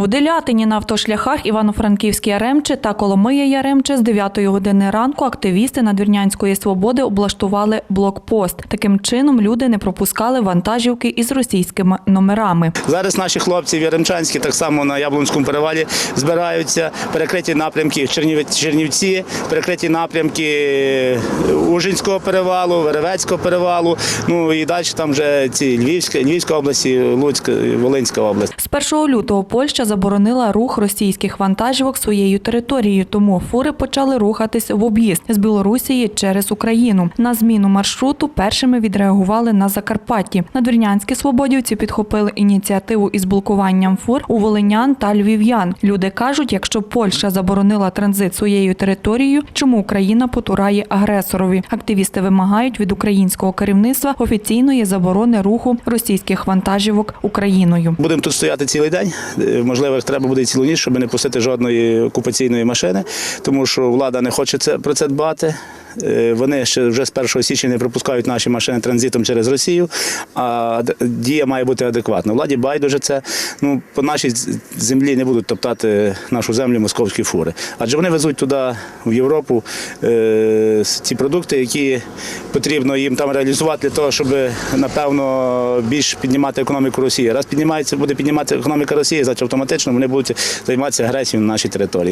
В Делятині на автошляхах Івано-Франківський Яремче та Коломия Яремче з 9 години ранку активісти Надвірнянської свободи облаштували блокпост. Таким чином люди не пропускали вантажівки із російськими номерами. Зараз наші хлопці в Яремчанській, так само на Яблонському перевалі, збираються перекриті напрямки Чернівці, перекриті напрямки Ужинського перевалу, Веревецького перевалу. Ну і далі там вже ці Львівська, Львівська область, Луцька, Волинська область. З 1 лютого Польща заборонила рух російських вантажівок своєю територією, тому фури почали рухатись в об'їзд з Білорусії через Україну. На зміну маршруту першими відреагували на Закарпатті. Надвірнянські свободівці підхопили ініціативу із блокуванням фур у волинян та львів'ян. Люди кажуть, якщо Польща заборонила транзит своєю територією, чому Україна потурає агресорові? Активісти вимагають від українського керівництва офіційної заборони руху російських вантажівок Україною. Будемо тут стояти цілий день. Е, Можливо, треба буде цілу ніч, щоб не пустити жодної окупаційної машини, тому що влада не хоче про це дбати. Е, Вони ще вже з 1 січня не пропускають наші машини транзитом через Росію, а дія має бути адекватна. Владі байдуже це. Ну, по нашій землі не будуть топтати нашу землю московські фури. Адже вони везуть туди, в Європу, е, ці продукти, які потрібно їм там реалізувати для того, щоб, напевно, більш піднімати економіку Росії. Раз піднімається, буде піднімати економіка Росії, значить автоматично вони будуть займатися агресією на нашій території.